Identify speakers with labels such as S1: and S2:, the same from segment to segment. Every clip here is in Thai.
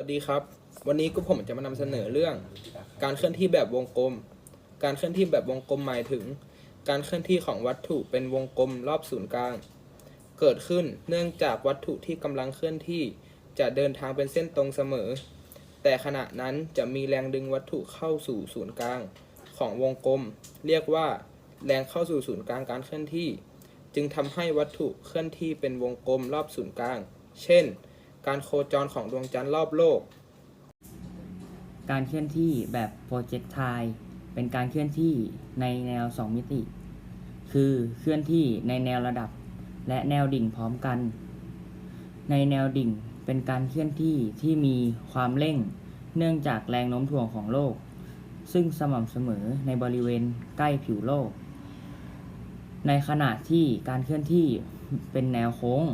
S1: สวัสดีครับ วันนี้ก็ผมจะมานำเสนอเรื่อง การเคลื่อนที่แบบวงกลม การเคลื่อนที่แบบวงกลมหมายถึง การเคลื่อนที่ของวัตถุเป็นวงกลมรอบศูนย์กลาง เกิดขึ้นเนื่องจากวัตถุที่กำลังเคลื่อนที่จะเดินทางเป็นเส้นตรงเสมอ แต่ขณะนั้นจะมีแรงดึงวัตถุเข้าสู่ศูนย์กลางของวงกลม เรียกว่า แรงเข้าสู่ศูนย์กลางการเคลื่อนที่ จึงทำให้วัตถุเคลื่อนที่เป็นวงกลมรอบศูนย์กลาง เช่น การโคจรของดวงจันทร์รอบโลก
S2: การเคลื่อนที่แบบโปรเจก t ายเป็นการเคลื่อนที่ในแนว 2 มิติ คือเคลื่อนที่ในแนวระดับ และแนวดิ่งพร้อมกัน ในแนวดิ่งเป็นการเคลื่อนที่ที่มีความเร่ง เนื่องจากแรงโน้มถ่วงของโลก ซึ่งสม่ำเสมอในบริเวณใกล้ผิวโลก ในขณะที่การเคลื่อนที่เป็นแนวโค้ง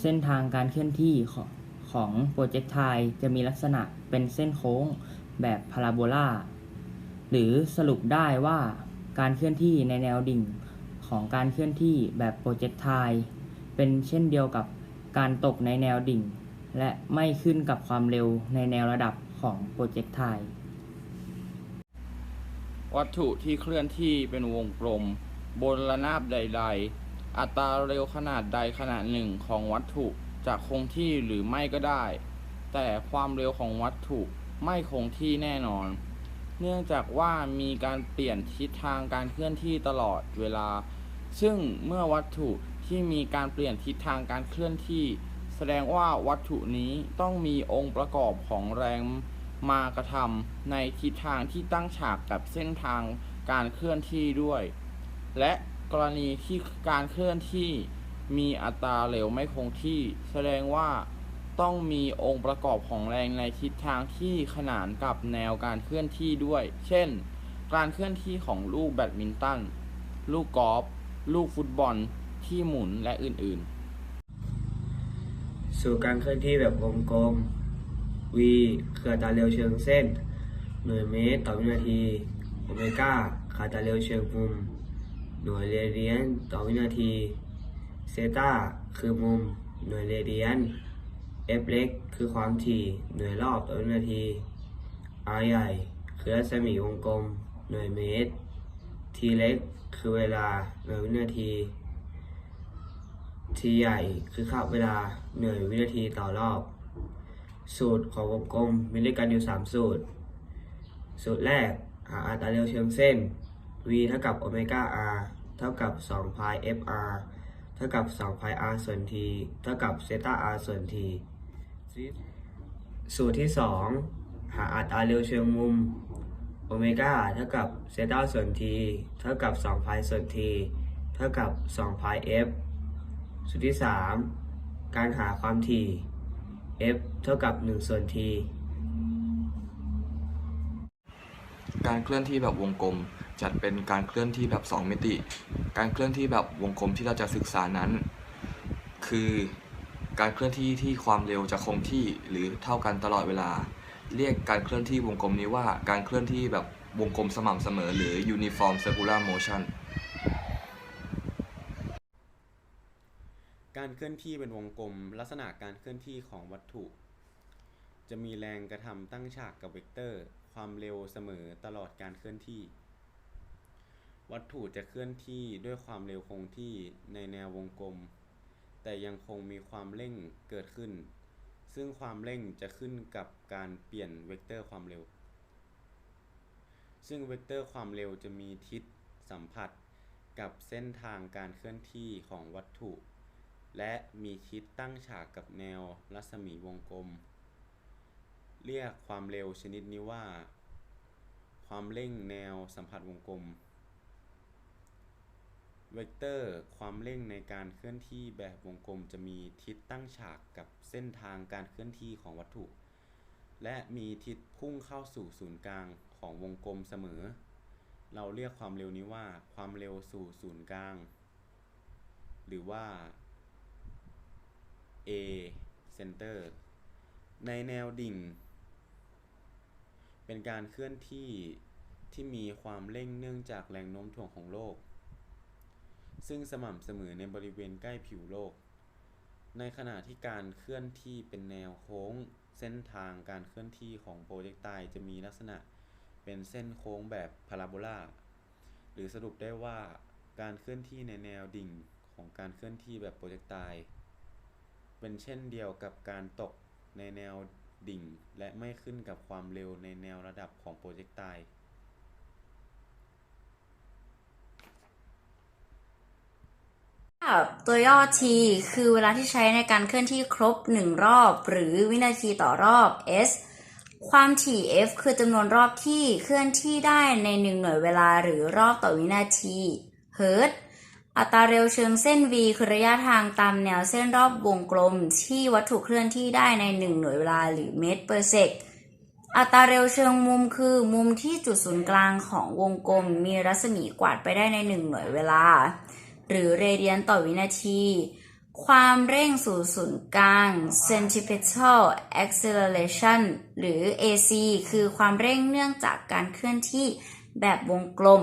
S2: เส้นทางการเคลื่อนที่ของของโปรเจก t ายจะมีลักษณะเป็นเส้นโค้งแบบพาราโบลาหรือสรุปได้ว่าการเคลื่อนที่ในแนวดิ่งของการเคลื่อนที่แบบโปรเจก t ายเป็นเช่นเดียวกับการตกในแนวดิ่ง และไม่ขึ้นกับความเร็วในแนวระดับของโปรเจก t าย
S3: วัตถุที่เคลื่อนที่เป็นวงกลม บนระนาบใด ๆ อัตราเร็วขนาดใดขนาดหนึ่งของวัตถุจะคงที่หรือไม่ก็ได้ แต่ความเร็วของวัตถุไม่คงที่แน่นอน เนื่องจากว่ามีการเปลี่ยนทิศทางการเคลื่อนที่ตลอดเวลา ซึ่งเมื่อวัตถุที่มีการเปลี่ยนทิศทางการเคลื่อนที่ แสดงว่าวัตถุนี้ต้องมีองค์ประกอบของแรงมากระทำในทิศทางที่ตั้งฉากกับเส้นทางการเคลื่อนที่ด้วย และ กรณีที่การเคลื่อนที่มีอัตราเร็วไม่คงที่ แสดงว่าต้องมีองค์ประกอบของแรงในทิศทางที่ขนานกับแนวการเคลื่อนที่ด้วย เช่น การเคลื่อนที่ของลูกแบดมินตัน ลูกกอล์ฟ ลูกฟุตบอลที่หมุนและอื่นๆ
S4: สู่การเคลื่อนที่แบบวงกลม v คืออัตราเร็วเชิงเส้น หน่วยเมตรต่อวินาที โอเมก้าคืออัตราเร็วเชิงมุม หน่วยเรเดียนต่อวินาทีเซตาคือมุมหน่วยเรเดียน f เล็กคือความถี่หน่วยรอบต่อวินาที r ใหญ่คือรัศมีวงกลม หน่วยเมตร t เล็กคือเวลาหน่วยวินาที t ใหญ่คือค่าเวลาหน่วยวินาทีต่อรอบ สูตรของวงกลมมีด้วยกันอยู่ 3 สูตร สูตรแรกหาอัตราเร็วเชิงเส้น v เท่ากับโอเมก้า r เท่ากับ2 pi fr เท่ากับ2 pi r ส่วน t เท่ากับเซต้า r ส่วน t สูตรที่ 2 หาอัตราเร็วเชิงมุมโอเมก้าเท่ากับเซต้าส่วน t เท่ากับ2 pi ส่วน t เท่ากับ2 pi f สูตรที่ 3 การหาความถี่ f เท่ากับ 1 ส่วน t
S5: การเคลื่อนที่แบบวงกลม จัดเป็นการเคลื่อนที่แบบ 2 มิติ การเคลื่อนที่แบบวงกลมที่เราจะศึกษานั้น คือการเคลื่อนที่ที่ความเร็วจะคงที่หรือเท่ากันตลอดเวลา เรียกการเคลื่อนที่วงกลมนี้ว่าการเคลื่อนที่แบบวงกลมสม่ำเสมอ หรือ uniform circular motion
S6: การเคลื่อนที่เป็นวงกลม ลักษณะการเคลื่อนที่ของวัตถุ จะมีแรงกระทำตั้งฉากกับเวกเตอร์ ความเร็วเสมอตลอดการเคลื่อนที่ วัตถุจะเคลื่อนที่ด้วยความเร็วคงที่ในแนววงกลม แต่ยังคงมีความเร่งเกิดขึ้น ซึ่งความเร่งจะขึ้นกับการเปลี่ยนเวกเตอร์ความเร็ว ซึ่งเวกเตอร์ความเร็วจะมีทิศสัมผัสกับเส้นทางการเคลื่อนที่ของวัตถุ และมีทิศตั้งฉากกับแนวรัศมีวงกลม เรียกความเร็วชนิดนี้ว่า ความเร่งแนวสัมผัสวงกลม เวกเตอร์ความเร่งในการเคลื่อนที่แบบวงกลมจะมีทิศตั้งฉากกับเส้นทางการเคลื่อนที่ของวัตถุ และมีทิศพุ่งเข้าสู่ศูนย์กลางของวงกลมเสมอ เราเรียกความเร็วนี้ว่าความเร็วสู่ศูนย์กลาง หรือว่า A center ในแนวดิ่ง เป็นการเคลื่อนที่ที่มีความเร่งเนื่องจากแรงโน้มถ่วงของโลก ซึ่งสม่ำเสมอในบริเวณใกล้ผิวโลก ในขณะที่การเคลื่อนที่เป็นแนวโค้ง เส้นทางการเคลื่อนที่ของโปรเจกไตจะมีลักษณะเป็นเส้นโค้งแบบพาราโบลาหรือสรุปได้ว่าการเคลื่อนที่ในแนวดิ่งของการเคลื่อนที่แบบโปรเจกไตเป็นเช่นเดียวกับการตกในแนว ดิ่งและไม่ขึ้นกับความเร็วในแนวระดับของโปรเจกไต
S7: ตัวย่อ t คือเวลาที่ใช้ในการเคลื่อนที่ครบ 1 รอบ หรือวินาทีต่อรอบ s ความถี่ f คือจำนวนรอบที่เคลื่อนที่ได้ใน 1 หน่วยเวลาหรือรอบต่อวินาที เฮิร์ต อัตราเร็วเชิงเส้น v คือระยะทางตามแนวเส้นรอบวงกลมที่วัตถุเคลื่อนที่ได้ใน 1 หน่วยเวลาหรือเมตรเปอร์เซกอัตราเร็วเชิงมุมคือมุมที่จุดศูนย์กลางของวงกลม มีรัศมีกวาดไปได้ใน 1 หน่วยเวลา หรือเรเดียนต่อวินาที ความเร่งสู่ศูนย์กลาง centripetal acceleration หรือ AC คือความเร่งเนื่องจากการเคลื่อนที่แบบวงกลม